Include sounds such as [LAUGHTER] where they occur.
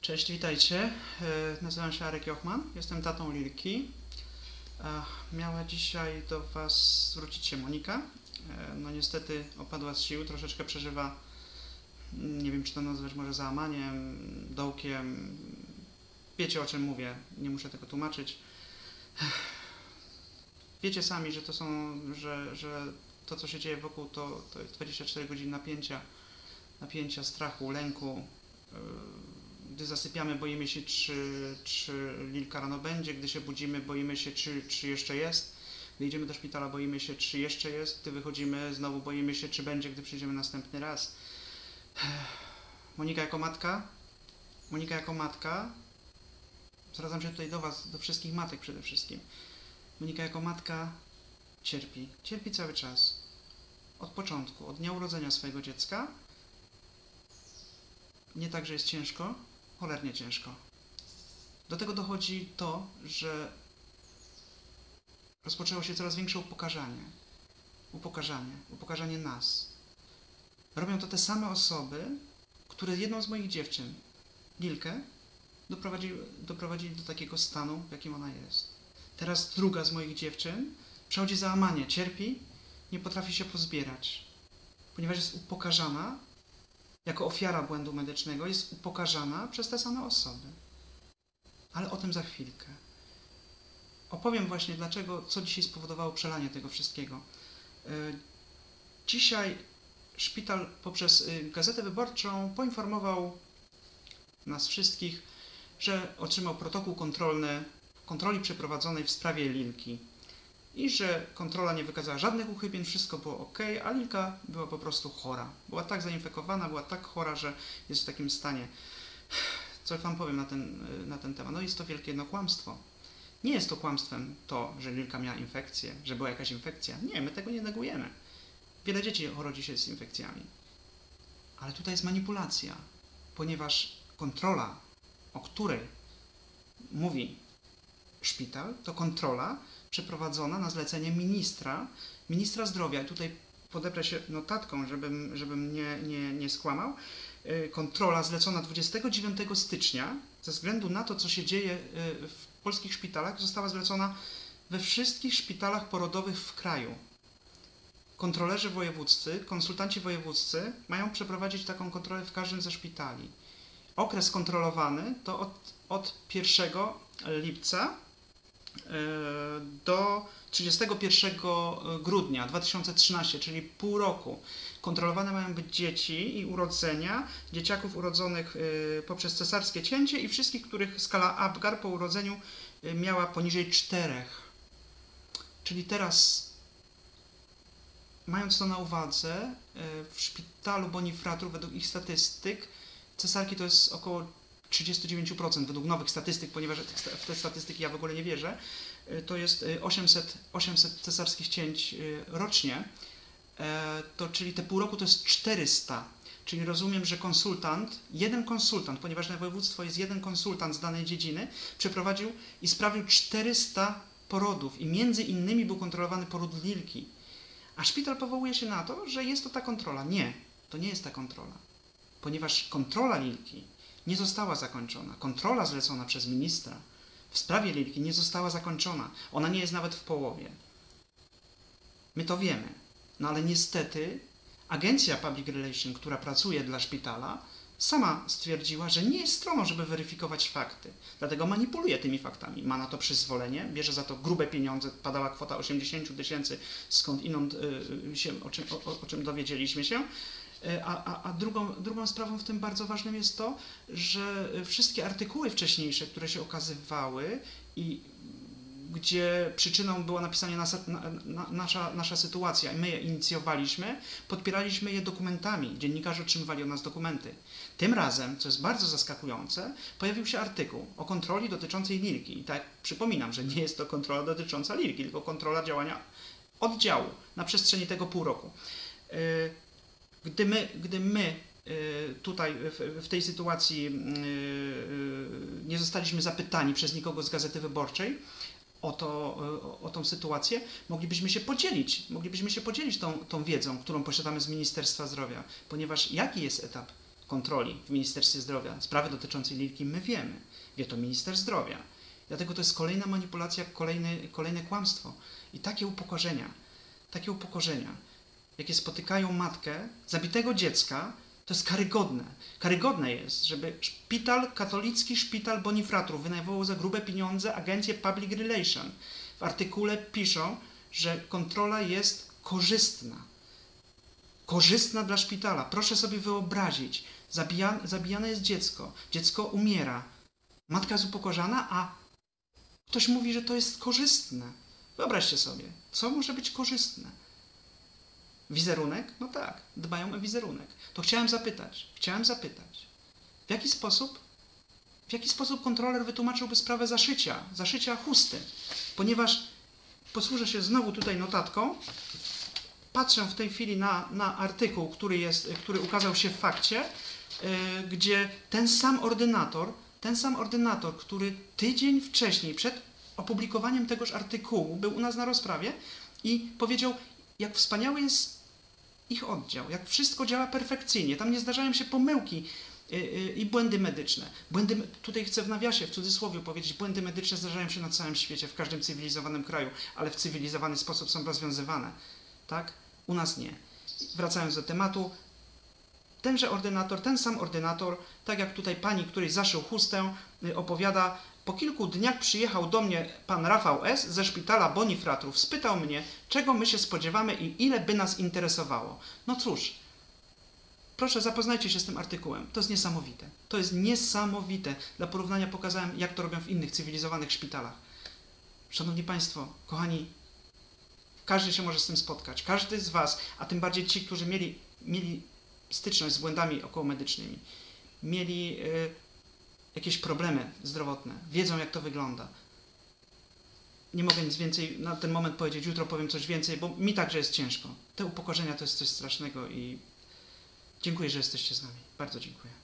Cześć, witajcie. E, Nazywam się Arek Jochman, jestem tatą Lilki. E, Miała dzisiaj do Was zwrócić się Monika. E, No niestety opadła z sił, troszeczkę przeżywa, mm, nie wiem czy to nazwać może załamaniem, dołkiem. Wiecie o czym mówię, nie muszę tego tłumaczyć. Wiecie sami, że to są, że, że to co się dzieje wokół to, to jest 24 godziny napięcia, napięcia, strachu, lęku. Gdy zasypiamy, boimy się, czy, czy Lilka rano będzie. Gdy się budzimy, boimy się, czy, czy jeszcze jest. Gdy idziemy do szpitala, boimy się, czy jeszcze jest. Gdy wychodzimy, znowu boimy się, czy będzie, gdy przyjdziemy następny raz. [SIGHS] Monika jako matka, Monika jako matka, zwracam się tutaj do Was, do wszystkich matek przede wszystkim. Monika jako matka cierpi. Cierpi cały czas. Od początku, od dnia urodzenia swojego dziecka. Nie tak, że jest ciężko, cholernie ciężko. Do tego dochodzi to, że rozpoczęło się coraz większe upokarzanie. Upokarzanie, upokarzanie nas. Robią to te same osoby, które jedną z moich dziewczyn, Lilkę, doprowadzili, doprowadzili do takiego stanu, w jakim ona jest. Teraz druga z moich dziewczyn przechodzi załamanie, cierpi, nie potrafi się pozbierać, ponieważ jest upokarzana jako ofiara błędu medycznego, jest upokarzana przez te same osoby. Ale o tym za chwilkę. Opowiem właśnie, dlaczego, co dzisiaj spowodowało przelanie tego wszystkiego. Y, Dzisiaj szpital poprzez y, Gazetę Wyborczą poinformował nas wszystkich, że otrzymał protokół kontrolny kontroli przeprowadzonej w sprawie Lilki i że kontrola nie wykazała żadnych uchybień, wszystko było ok, a Lilka była po prostu chora. Była tak zainfekowana, była tak chora, że jest w takim stanie. Co Wam powiem na ten, na ten temat? No jest to wielkie jedno kłamstwo. Nie jest to kłamstwem to, że Lilka miała infekcję, że była jakaś infekcja. Nie, my tego nie negujemy. Wiele dzieci rodzi się z infekcjami. Ale tutaj jest manipulacja, ponieważ kontrola, o której mówi szpital, to kontrola przeprowadzona na zlecenie ministra, ministra zdrowia. I tutaj podeprę się notatką, żebym, żebym nie, nie, nie skłamał. Y, Kontrola zlecona 29 stycznia, ze względu na to, co się dzieje y, w polskich szpitalach, została zlecona we wszystkich szpitalach porodowych w kraju. Kontrolerzy wojewódzcy, konsultanci wojewódzcy mają przeprowadzić taką kontrolę w każdym ze szpitali. Okres kontrolowany to od, od 1 lipca do 31 grudnia 2013, czyli pół roku. Kontrolowane mają być dzieci i urodzenia, dzieciaków urodzonych e, poprzez cesarskie cięcie i wszystkich, których skala Apgar po urodzeniu e, miała poniżej 4. Czyli teraz, mając to na uwadze, e, w szpitalu Bonifratu według ich statystyk cesarki to jest około 39% według nowych statystyk, ponieważ w te statystyki ja w ogóle nie wierzę, y, to jest y, 800, 800 cesarskich cięć y, rocznie, E, to czyli te pół roku to jest 400. Czyli rozumiem, że konsultant, jeden konsultant, ponieważ na województwo jest jeden konsultant z danej dziedziny, przeprowadził i sprawił 400 porodów i między innymi był kontrolowany poród Lilki. A szpital powołuje się na to, że jest to ta kontrola. Nie, to nie jest ta kontrola. Ponieważ kontrola Lilki nie została zakończona. Kontrola zlecona przez ministra w sprawie Lilki nie została zakończona. Ona nie jest nawet w połowie. My to wiemy. No ale niestety agencja Public Relation, która pracuje dla szpitala, sama stwierdziła, że nie jest stroną, żeby weryfikować fakty. Dlatego manipuluje tymi faktami. Ma na to przyzwolenie, bierze za to grube pieniądze, padała kwota 80 tysięcy, skąd inąd y, się, o czym, o, o czym dowiedzieliśmy się. Y, A, a, a drugą, drugą sprawą w tym bardzo ważnym jest to, że wszystkie artykuły wcześniejsze, które się okazywały i gdzie przyczyną było napisanie nasa, na, na, nasza, nasza sytuacja i my je inicjowaliśmy, podpieraliśmy je dokumentami. Dziennikarze otrzymywali od nas dokumenty. Tym razem, co jest bardzo zaskakujące, pojawił się artykuł o kontroli dotyczącej Lilki. I tak przypominam, że nie jest to kontrola dotycząca Lilki, tylko kontrola działania oddziału na przestrzeni tego pół roku. Yy, Gdy my, gdy my y, tutaj w, w tej sytuacji y, y, nie zostaliśmy zapytani przez nikogo z Gazety Wyborczej o, to, o, tą sytuację, moglibyśmy się podzielić, moglibyśmy się podzielić tą, tą wiedzą, którą posiadamy z Ministerstwa Zdrowia, ponieważ jaki jest etap kontroli w Ministerstwie Zdrowia. Sprawy dotyczące Lilki my wiemy. Wie to minister zdrowia. Dlatego to jest kolejna manipulacja, kolejne, kolejne kłamstwo. I takie upokorzenia, takie upokorzenia, jakie spotykają matkę zabitego dziecka, to jest karygodne. Karygodne jest, żeby szpital, katolicki szpital Bonifratrów wynajmował za grube pieniądze agencję Public Relation. W artykule piszą, że kontrola jest korzystna. Korzystna dla szpitala. Proszę sobie wyobrazić, zabija, zabijane jest dziecko, dziecko umiera, matka jest upokorzana, a ktoś mówi, że to jest korzystne. Wyobraźcie sobie, co może być korzystne? Wizerunek? No tak, dbają o wizerunek. To chciałem zapytać, chciałem zapytać, w jaki sposób, w jaki sposób kontroler wytłumaczyłby sprawę zaszycia, zaszycia chusty? Ponieważ posłużę się znowu tutaj notatką, patrzę w tej chwili na, na artykuł, który, jest, który ukazał się w fakcie, yy, gdzie ten sam ordynator, ten sam ordynator, który tydzień wcześniej, przed opublikowaniem tegoż artykułu, był u nas na rozprawie i powiedział, jak wspaniały jest ich oddział, jak wszystko działa perfekcyjnie, tam nie zdarzają się pomyłki y, y, i błędy medyczne. Błędy, tutaj chcę w nawiasie, w cudzysłowie powiedzieć, błędy medyczne zdarzają się na całym świecie, w każdym cywilizowanym kraju, ale w cywilizowany sposób są rozwiązywane. Tak? U nas nie. Wracając do tematu, tenże ordynator, ten sam ordynator, tak jak tutaj pani, której zaszył chustę, y, opowiada, po kilku dniach przyjechał do mnie pan Rafał S. ze szpitala Bonifratrów. Spytał mnie, czego my się spodziewamy i ile by nas interesowało. No cóż, proszę zapoznajcie się z tym artykułem. To jest niesamowite. To jest niesamowite. Dla porównania pokazałem, jak to robią w innych cywilizowanych szpitalach. Szanowni Państwo, kochani, każdy się może z tym spotkać. Każdy z Was, a tym bardziej ci, którzy mieli, mieli styczność z błędami okołomedycznymi, mieli... Yy, jakieś problemy zdrowotne, wiedzą jak to wygląda. Nie mogę nic więcej na ten moment powiedzieć, jutro powiem coś więcej, bo mi także jest ciężko. Te upokorzenia to jest coś strasznego i dziękuję, że jesteście z nami. Bardzo dziękuję.